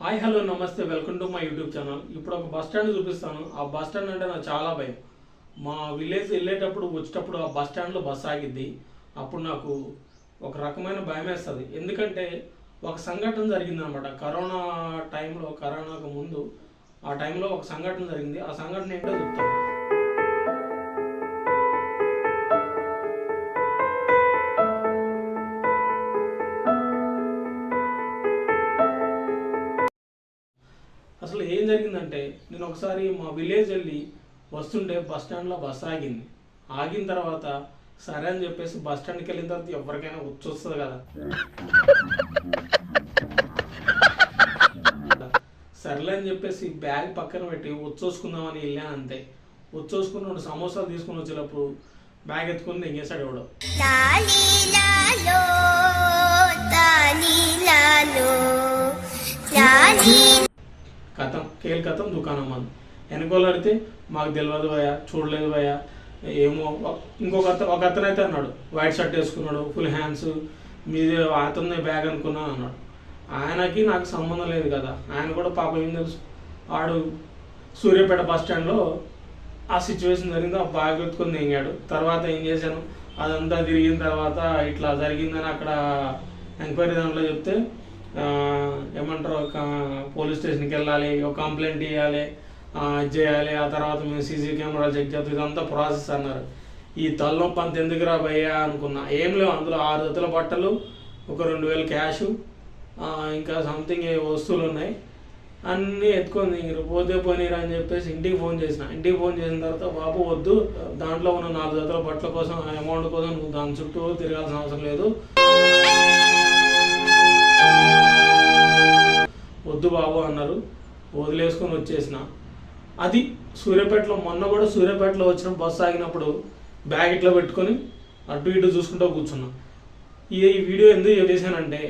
Hi hello namaste welcome to my YouTube channel. ఇప్పుడు ఒక bus stand చూపిస్తాను. ఆ బస్ స్టాండ్ అంటే నాకు చాలా భయం. మా విలేజ్ వెళ్ళేటప్పుడు వచ్చేటప్పుడు ఆ బస్ స్టాండ్లో బస్ ఆగిద్ది. అప్పుడు నాకు ఒక రకమైన భయం వేస్తుంది. ఎందుకంటే ఒక సంఘటన జరిగింది అనమాట కరోనా టైంలో కరోనాకు ముందు ఆ టైంలో ఒక సంఘటన జరిగింది. ఆ సంఘటన ఏంటో చెప్తాను. జరిగిందంటే నేను ఒకసారి మా విలేజ్ వెళ్ళి వస్తుండే బస్ స్టాండ్లో బస్ ఆగింది. ఆగిన తర్వాత సరే అని చెప్పేసి బస్ స్టాండ్కి వెళ్ళిన తర్వాత ఎవరికైనా వచ్చొస్తుంది కదా. సర్లే అని చెప్పేసి బ్యాగ్ పక్కన పెట్టి వచ్చేసుకుందామని వెళ్ళాను అంతే. వచ్చేసుకుని రెండు సమోసాలు తీసుకుని వచ్చేటప్పుడు బ్యాగ్ ఎత్తుకుని ఎంగేసాడు ఎవడు. లాలి లాలో లాలి కథం కేల్ కథం దుకాణం అది వెనకోళ్ళు అడిగితే మాకు తెలియదు భయ చూడలేదు భయ ఏమో ఇంకొక ఒక అతను అయితే అన్నాడు వైట్ షర్ట్ వేసుకున్నాడు ఫుల్ హ్యాండ్స్ మీది అతనే బ్యాగ్ అనుకున్నాను అన్నాడు. ఆయనకి నాకు సంబంధం లేదు కదా ఆయన కూడా పాప ఏం తెలుసు? వాడు సూర్యాపేట బస్ స్టాండ్లో ఆ సిచ్యువేషన్ జరిగింది ఆ బ్యాగ్ ఎత్తుకొని తెంగాడు తర్వాత ఏం చేశాను? అదంతా తిరిగిన తర్వాత ఇట్లా జరిగిందని అక్కడ ఎంక్వైరీ దాంట్లో చెప్తే ఏమంటారు ఒక పోలీస్ స్టేషన్కి వెళ్ళాలి ఒక కంప్లైంట్ ఇవ్వాలి ఇది చేయాలి ఆ తర్వాత మేము సీసీ కెమెరాలు చెక్ చేస్తాం ఇదంతా ప్రాసెస్ అన్నారు. ఈ తలనొప్పి అంత ఎందుకు రా భయ్యా అనుకున్నా. ఏం లేవు అందులో ఆరు జతల బట్టలు ఒక రెండు వేలు క్యాష్ ఇంకా సంథింగ్ వస్తువులు ఉన్నాయి. అన్నీ ఎత్తుకొని పోతే పోనీరా అని చెప్పేసి ఇంటికి ఫోన్ చేసిన. ఇంటికి ఫోన్ చేసిన తర్వాత బాబు వద్దు. దాంట్లో ఉన్న నాలుగు జతల బట్టల కోసం ఆ అమౌంట్ కోసం దాని చుట్టూ తిరగాల్సిన అవసరం లేదు. వద్దు బాబు అన్నారు. వదిలేసుకొని వచ్చేసిన. అది సూర్యాపేటలో మొన్న కూడా సూర్యాపేటలో వచ్చిన బస్సు ఆగినప్పుడు బ్యాగ్ ఇట్లా పెట్టుకొని అటు ఇటు చూసుకుంటూ కూర్చున్నా. ఈ వీడియో ఎందుకు చేశానంటే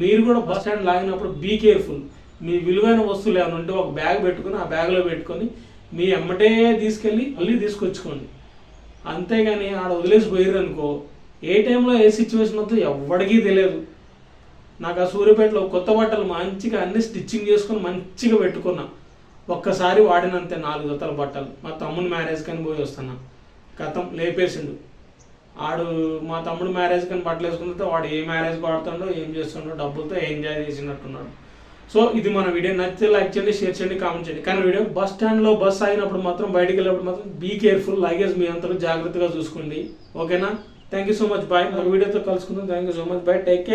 మీరు కూడా బస్ స్టాండ్ లాగినప్పుడు బీ కేర్ఫుల్ మీ విలువైన వస్తువులు ఏమైనా ఉంటే ఒక బ్యాగ్ పెట్టుకొని ఆ బ్యాగ్లో పెట్టుకొని మీ ఎమ్మటే తీసుకెళ్ళి మళ్ళీ తీసుకొచ్చుకోండి. అంతేగాని ఆడ వదిలేసి పోయారు అనుకో ఏ టైంలో ఏ సిచ్యువేషన్ అవుతుందో ఎవరికీ తెలియదు. నాకు ఆ సూర్యపేటలో కొత్త బట్టలు మంచిగా అన్ని స్టిచ్చింగ్ చేసుకొని మంచిగా పెట్టుకున్నా. ఒక్కసారి వాడినంతే నాలుగు జతల బట్టలు. మా తమ్ముని మ్యారేజ్ కని పోయి వస్తున్నా. గతం లేపేసిండు. ఆడు మా తమ్ముడు మ్యారేజ్ కని బట్టలు వేసుకుంటే వాడు ఏ మ్యారేజ్ వాడుతుండో ఏం చేస్తుండో డబ్బులతో ఎంజాయ్ చేసినట్టున్నాడు. సో ఇది మన వీడియో. నచ్చితే లైక్ చేయండి షేర్ చేయండి కామెంట్ చేయండి. కానీ వీడియో బస్ స్టాండ్లో బస్ ఆగినప్పుడు మాత్రం బయటికి వెళ్ళినప్పుడు మాత్రం బీ కేర్ఫుల్ లగేజ్ మీ అంతా జాగ్రత్తగా చూసుకోండి. ఓకేనా? Thank you so much bye మన వీడియోతో కలుసుకుందాం. Thank you so much bye take care